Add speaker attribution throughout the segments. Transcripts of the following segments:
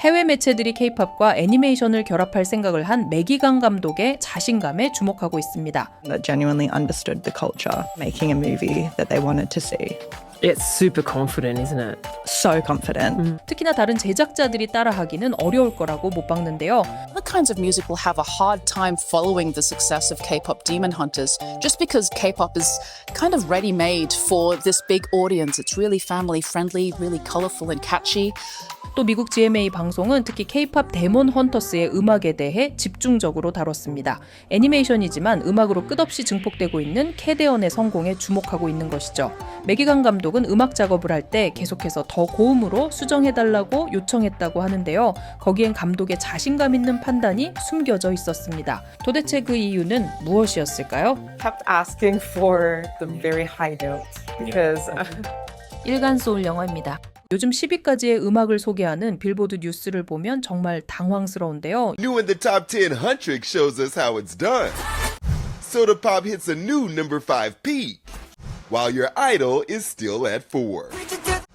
Speaker 1: 해외 매체들이 케이팝과 애니메이션을 결합할 생각을 한 매기강 감독의 자신감에 주목하고 있습니다.
Speaker 2: that genuinely understood the culture, making a movie that they wanted to see.
Speaker 3: It's super confident, isn't it?
Speaker 2: So confident.
Speaker 1: 특히나 다른 제작자들이 따라하기는 어려울 거라고 못 박는데요.
Speaker 4: Other kinds of music will have a hard time following the success of K-pop Demon Hunters just because K-pop is kind of ready-made for this big audience. It's really family friendly, really colorful and catchy.
Speaker 1: 또 미국 GMA 방송은 특히 K-팝 데몬 헌터스의 음악에 대해 집중적으로 다뤘습니다. 애니메이션이지만 음악으로 끝없이 증폭되고 있는 캐데언의 성공에 주목하고 있는 것이죠. 매기강 감독은 음악 작업을 할 때 계속해서 더 고음으로 수정해달라고 요청했다고 하는데요. 거기엔 감독의 자신감 있는 판단이 숨겨져 있었습니다. 도대체 그 이유는 무엇이었을까요?
Speaker 5: kept asking for the very high notes because
Speaker 1: 일간 소울 영어입니다. 요즘 10위까지의 음악을 소개하는 빌보드 뉴스를 보면 정말 당황스러운데요.
Speaker 6: New in the top 10, Huntrick shows us how it's done. Soda Pop hits a new number 5 peak, while your idol is still at 4.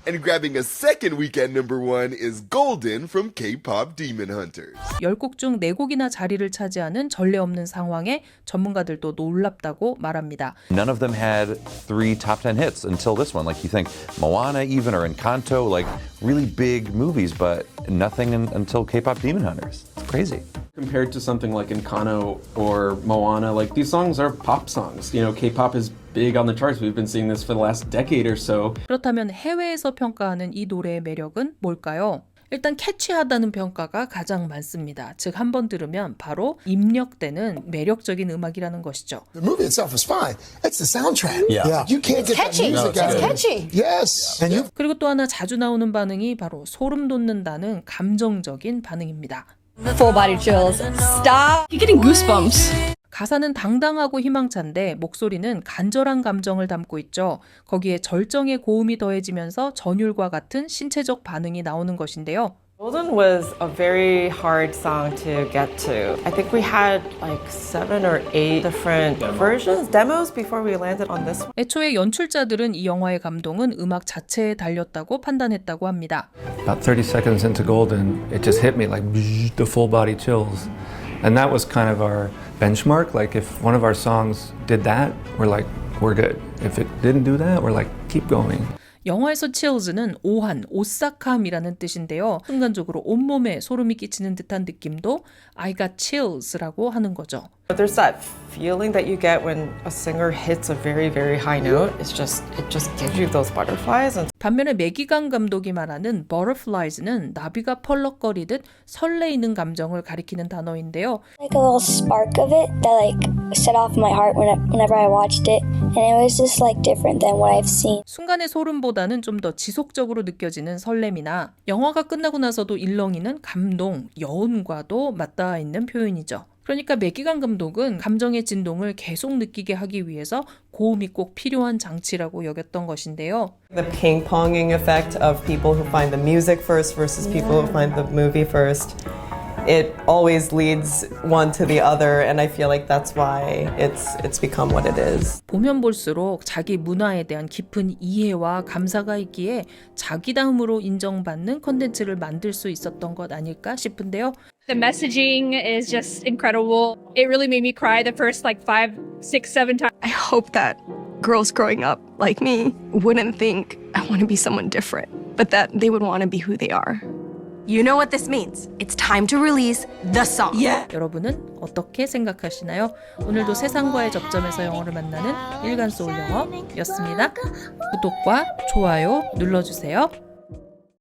Speaker 6: And grabbing a second week at number 1 is Golden from K-pop Demon Hunters.
Speaker 1: 10곡 중 4곡이나 자리를 차지하는 전례 없는 상황에 전문가들도 놀랍다고 말합니다.
Speaker 7: None of them had three top 10 hits until this one. Like you think Moana, even, or Encanto, like really big movies, but nothing in, until K pop Demon Hunters. It's crazy.
Speaker 8: compared to something like Encanto or Moana, like these songs are pop songs. You know, K-pop is big on the charts. We've been seeing this for the last decade or so.
Speaker 1: 그렇다면 해외에서 평가하는 이 노래의 매력은 뭘까요? 일단 캐치하다는 평가가 가장 많습니다. 즉 한 번 들으면 바로 입력되는 매력적인 음악이라는 것이죠.
Speaker 9: The movie itself is fine. It's the soundtrack.
Speaker 10: Yeah.
Speaker 9: You can't get
Speaker 10: catchy.
Speaker 9: that music out
Speaker 10: It's catchy.
Speaker 9: Yes. And you
Speaker 1: 그리고 또 하나 자주 나오는 반응이 바로 소름 돋는다는 감정적인 반응입니다.
Speaker 10: Full body chills. Stop.
Speaker 4: You're getting goosebumps.
Speaker 1: 가사는 당당하고 희망찬데 목소리는 간절한 감정을 담고 있죠. 거기에 절정의 고음이 더해지면서 전율과 같은 신체적 반응이 나오는 것인데요.
Speaker 5: Golden was a very hard song to get to. I think we had like seven or eight different versions, demos before we landed on this one.
Speaker 1: 애초에 연출자들은 이 영화의 감동은 음악 자체에 달렸다고 판단했다고 합니다.
Speaker 11: About 30 seconds into Golden, it just hit me like the full body chills. And that was kind of our benchmark. Like, if one of our songs did that, we're like, we're good. If it didn't do that, we're like, keep going.
Speaker 1: 영화에서 chills는 오한, 오싹함이라는 뜻인데요. 순간적으로 온몸에 소름이 끼치는 듯한 느낌도 I got chills라고 하는 거죠.
Speaker 5: But there's that feeling that you get when a singer hits a very, very high note. It's just, it just gives you those butterflies. And
Speaker 1: 반면에 매기강 감독이 말하는 butterflies는 나비가 펄럭거리듯 설레이는 감정을 가리키는 단어인데요.
Speaker 12: like a little spark of it that like set off my heart whenever I watched it, and it was just like different than what I've seen.
Speaker 1: 순간의 소름보다 는 좀 더 지속적으로 느껴지는 설렘이나 영화가 끝나고 나서도 일렁이는 감동, 여운과도 맞닿아 있는 표현이죠. 그러니까 매기강 감독은 감정의 진동을 계속 느끼게 하기 위해서 고음이 꼭 필요한 장치라고 여겼던 것인데요.
Speaker 5: the ping ponging effect of people who find the music first versus people who find the movie first. It always leads one to the other, and I feel like that's why it's it's become what it is.
Speaker 1: 보면 볼수록 자기 문화에 대한 깊은 이해와 감사가 있기에 자기다움으로 인정받는 컨텐츠를 만들 수 있었던 것 아닐까 싶은데요.
Speaker 13: The messaging is just incredible. It really made me cry the first like five, six, seven times.
Speaker 10: I hope that girls growing up like me wouldn't think I want to be someone different, but that they would want to be who they are. You know what this means. It's time to release the song. Yeah.
Speaker 1: 여러분은 어떻게 생각하시나요? 오늘도 세상과의 접점에서 영어를 만나는 일간 소울 영어였습니다. 구독과 좋아요 눌러주세요.